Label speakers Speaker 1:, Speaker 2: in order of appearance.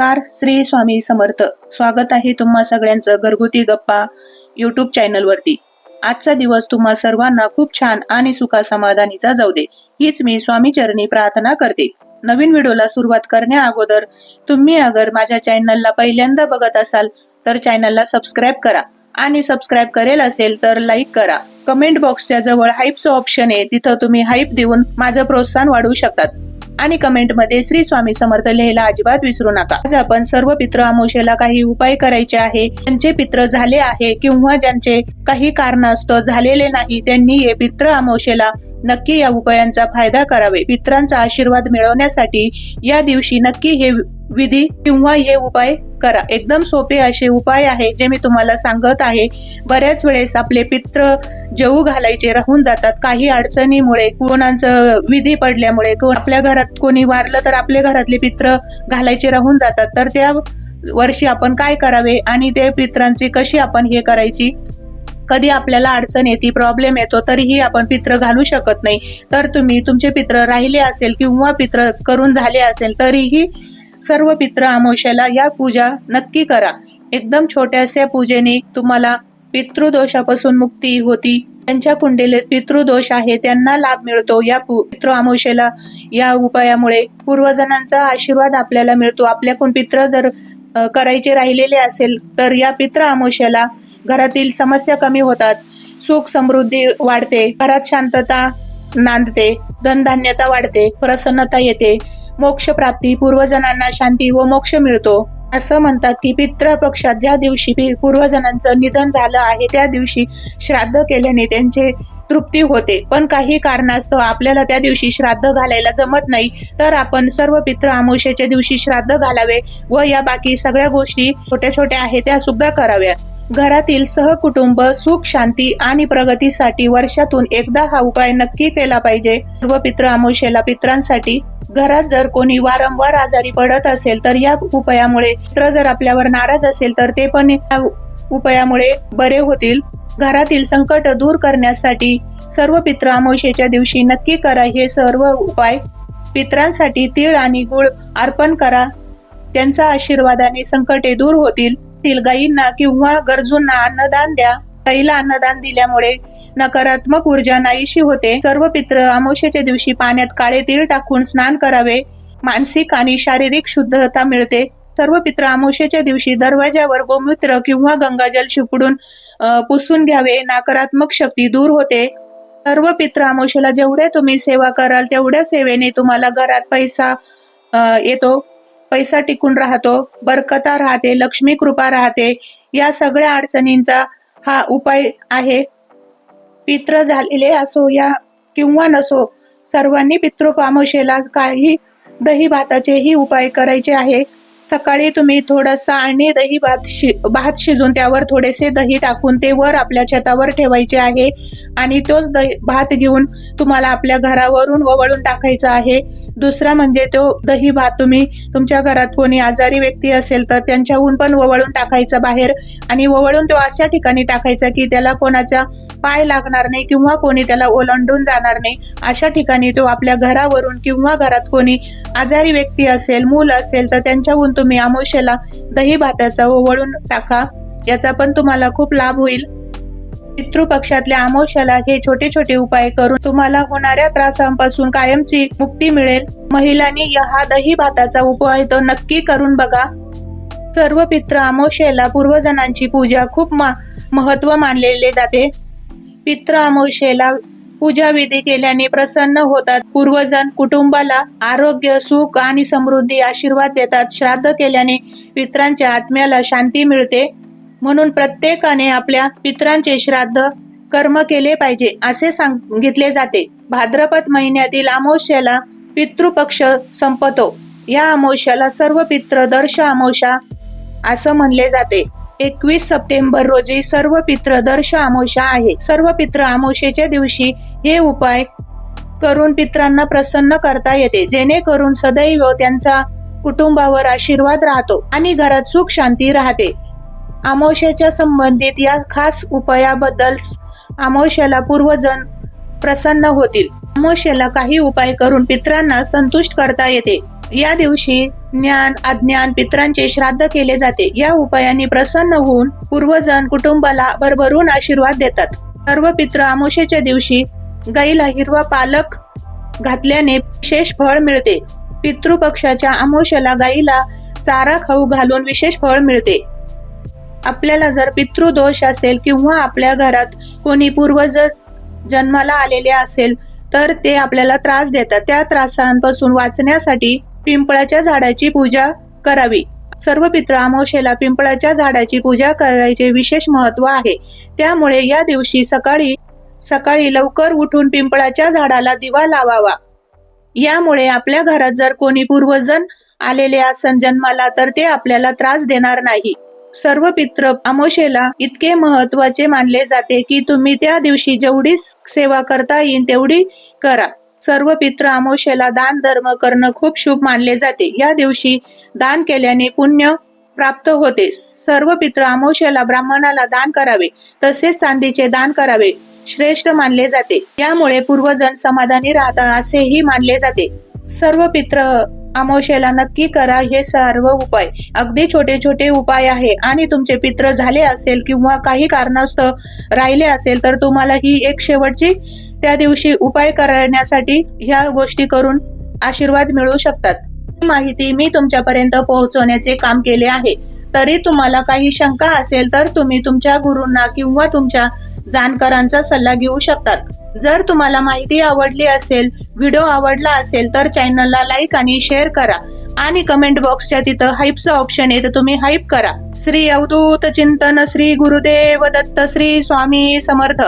Speaker 1: नमस्कार श्री स्वामी समर्थ. स्वागत आहे तुम्हा सगळ्यांचं घरगुती गप्पा यूट्यूब चॅनलवरती आजचा दिवस तुम्हा सर्वांना खूप छान आणि सुखा समाधानीचा जाऊ दे. हीच मी स्वामी चरणी प्रार्थना करते. नवीन व्हिडिओला सुरुवात करण्या अगोदर तुम्ही अगर माझ्या चॅनलला पहिल्यांदा बघत असाल तर चॅनलला सबस्क्राईब करा. आणि सबस्क्राईब करेल असेल तर लाईक करा. कमेंट बॉक्सच्या जवळ हाईपचं ऑप्शन आहे. तिथं तुम्ही हाईप देऊन माझं प्रोत्साहन वाढवू शकतात. आणि कमेंटमध्ये श्री स्वामी समर्थ लिहायला अजिबात विसरू नका. आज आपण सर्व पित्र अमोशेला काही उपाय करायचे आहे. ज्यांचे पित्र झाले आहे किंवा ज्यांचे काही कारणास्तव झालेले नाही त्यांनी हे पित्र अमोशेला नक्की या उपायांचा फायदा करावे. पित्रांचा आशीर्वाद मिळवण्यासाठी या दिवशी नक्की हे विधी किंवा हे उपाय करा. एकदम सोपे असे उपाय आहे जे मी तुम्हाला सांगत आहे. बऱ्याच वेळेस आपले पित्र जेऊ घालायचे राहून जातात. काही अडचणीमुळे कोणाचं विधी पडल्यामुळे कोण आपल्या घरात कोणी वारलं तर आपल्या घरातले पित्र घालायचे राहून जातात. तर त्या वर्षी आपण काय करावे आणि त्या पित्रांची कशी आपण हे करायची? कधी आपल्याला अडचण येते प्रॉब्लेम येतो तरीही आपण पित्र घालू शकत नाही. तर तुम्ही तुमचे पित्र राहिले असेल किंवा पित्र करून झाले असेल तरीही सर्व पित्र अमावश्याला या पूजा नक्की करा. एकदम छोट्याशा पूजेने तुम्हाला पितृदोषापासून मुक्ती होती. त्यांच्या कुंडलीत पितृदोष आहे त्यांना लाभ मिळतो. या पितृ अमावश्याला या उपायामुळे पूर्वजनांचा आशीर्वाद आपल्याला मिळतो. आपल्याकडून पित्र जर करायचे राहिलेले असेल तर या पित्र अमावश्याला घरातील समस्या कमी होतात. सुख समृद्धी वाढते. घरात शांतता नांदते. धनधान्यता वाढते. प्रसन्नता येते. मोक्षप्राप्ती पूर्वजनांना शांती व मोक्ष मिळतो. असं म्हणतात की पितृ पक्षात ज्या दिवशी पूर्वजनांचं निधन झालं आहे त्या दिवशी श्राद्ध केल्याने त्यांचे तृप्ती होते. पण काही कारणास्तव आपल्याला त्या दिवशी श्राद्ध घालायला जमत नाही तर आपण सर्व पित्र अमावस्येच्या दिवशी श्राद्ध घालावे व या बाकी सगळ्या गोष्टी छोट्या छोट्या आहेत त्या सुद्धा कराव्या घरातील सहकुटुंब सुख शांती आणि प्रगतीसाठी वर्षातून एकदा हा उपाय नक्की केला पाहिजे. सर्व पित्र अमावस्येला पित्रांसाठी घरात जर कोणी वारंवार आजारी पडत असेल तर या उपायामुळे मित्र जर आपल्यावर नाराज असेल तर ते पण या उपायामुळे बरे होतील. घरातील संकट दूर करण्यासाठी सर्व पित्र अमावशेच्या दिवशी नक्की करा हे सर्व उपाय. पित्रांसाठी तीळ आणि गुळ अर्पण करा. त्यांच्या आशीर्वादाने संकटे दूर होतील. तील गायींना किंवा गरजूंना अन्नदान द्या. गाईला अन्नदान दिल्यामुळे नकारात्मक ऊर्जा नाहीशी होते. सर्व पित्र अमावस्येच्या दिवशी पाण्यात काळे तीळ टाकून स्नान करावे. मानसिक आणि शारीरिक शुद्धता मिळते. सर्व पित्र अमावस्येच्या दिवशी दरवाजावर गोमूत्र किंवा गंगाजल शिपडून पुसून घ्यावे. नकारात्मक शक्ती दूर होते. सर्व पित्र अमावस्येला जेवढ्या तुम्ही सेवा कराल तेवढ्या सेवेने तुम्हाला घरात पैसा येतो. पैसा टिकून राहतो. बरकता राहते. लक्ष्मी कृपा राहते. या सगळ्या अडचणींचा हा उपाय आहे. पित्र झालेले असो या किंवा नसो सर्वांनी पितृपामोशेला काही दही भाताचेही उपाय करायचे आहे. सकाळी तुम्ही थोडासा आणि दही भात शि भात शिजून त्यावर थोडेसे दही टाकून ते वर आपल्या छतावर ठेवायचे आहे आणि तोच दही भात घेऊन तुम्हाला आपल्या घरावरून ववळून टाकायचा आहे. दुसरा म्हणजे तो दही भात तुम्ही तुमच्या घरात कोणी आजारी व्यक्ती असेल तर त्यांच्याहून पण ववळून टाकायचा बाहेर आणि ववळून तो अशा ठिकाणी टाकायचा की त्याला कोणाचा पाय लागणार नाही किंवा कोणी त्याला ओलांडून जाणार नाही अशा ठिकाणी तो आपल्या घरावरून किंवा घरात कोणी आजारी व्यक्ती असेल मूल असेल तर त्यांच्याहून तुम्ही आमोशेला दही भाताचा ओवळून टाका. याचा पण तुम्हाला खूप लाभ होईल. पितृपक्षातल्या आमोशाला हे छोटे छोटे उपाय करून तुम्हाला होणाऱ्या त्रासांपासून कायमची मुक्ती मिळेल. महिलांनी या हा दही भाताचा उपाय तो नक्की करून बघा. सर्व पित्र आमोशेला पूर्वजनांची पूजा खूप मा- महत्त्व मानलेले जाते. पित्र अमावस्येला पूजा विधी केल्याने प्रसन्न होतात. पूर्वजन कुटुंबाला आरोग्य सुख आणि समृद्धी आशीर्वाद देतात. श्राद्ध केल्याने पित्रांच्या आत्म्याला शांती मिळते. म्हणून प्रत्येकाने आपल्या पित्रांचे श्राद्ध कर्म केले पाहिजे असे सांगितले जाते. भाद्रपद महिन्यातील अमावस्याला पितृपक्ष संपतो. या अमावस्याला सर्व पित्र दर्श अमावस्या असं म्हणले जाते. एकवीस सप्टेंबर रोजी सर्व पित्र दर्श अमावस्या आहे. सर्व पित्र आमोशेच्या दिवशी हे उपाय करून पित्रांना प्रसन्न करता येते. जेणेकरून सदैव त्यांचा कुटुंबावर आशीर्वाद राहतो आणि घरात सुख शांती राहते. आमोशेच्या संबंधित या खास उपायाबद्दल आमोशेला पूर्वजन प्रसन्न होतील. आमोशेला काही उपाय करून पित्रांना संतुष्ट करता येते. या दिवशी ज्ञान अज्ञान पित्रांचे श्राद्ध केले जाते. या उपायांनी प्रसन्न होऊन पूर्वजन कुटुंबाला भरभरून आशीर्वाद देतात. सर्व पित्र आमोशेच्या दिवशी गाईला हिरवा पालक घातल्याने विशेष फळ मिळते. पितृपक्षाच्या अमावस्येला गाईला चारा खाऊ घालून विशेष फळ मिळते. आपल्याला जर पितृदोष असेल किंवा आपल्या घरात कोणी पूर्वज जन्माला आलेले असेल तर ते आपल्याला त्रास देतात. त्या त्रासांपासून वाचण्यासाठी पिंपळाच्या झाडाची पूजा करावी. सर्व पित्र अमावशेला पिंपळाच्या झाडाची पूजा करायचे विशेष महत्त्व आहे. त्यामुळे या दिवशी सकाळी सकाळी लवकर उठून पिंपळाच्या झाडाला दिवा लावावा. यामुळे आपल्या घरात जर कोणी पूर्वजन आलेले असन जन्माला तर ते आपल्याला त्रास देणार नाही. सर्व पित्र अमोशेला इतके महत्त्वाचे मानले जाते की तुम्ही त्या दिवशी जेवढी सेवा करता येईल तेवढी करा. सर्व पित्र अमोशेला दान धर्म करणं खूप शुभ मानले जाते. या दिवशी दान केल्याने पुण्य प्राप्त होते. सर्व पित्र अमोशेला ब्राह्मणाला दान करावे. तसेच चांदीचे दान करावे. श्रेष्ठ मानले जाते. यामुळे पूर्वजन समाधानी राहतात असेही मानले जाते. सर्व पित्र अमावस्येला नक्की करा हे सर्व उपाय. अगदी छोटे छोटे उपाय आहे. आणि तुमचे पित्र झाले असेल किंवा काही कारणास्तव राहिले असेल तर तुम्हाला ही एक शेवटची त्या दिवशी उपाय करण्यासाठी ह्या गोष्टी करून आशीर्वाद मिळू शकतात. ही माहिती मी तुमच्यापर्यंत पोहोचवण्याचे काम केले आहे. तरी तुम्हाला काही शंका असेल तर तुम्ही तुमच्या गुरूंना किंवा तुमच्या जाणकारांचा सल्ला घेऊ शकतात. जर तुम्हाला माहिती आवडली असेल व्हिडिओ आवडला असेल तर चॅनलला लाईक आणि शेअर करा. आणि कमेंट बॉक्सच्या तिथं हाईपचं ऑप्शन आहे तर तुम्ही हाईप करा. श्री अवधूत चिंतन श्री गुरुदेव दत्त श्री स्वामी समर्थ.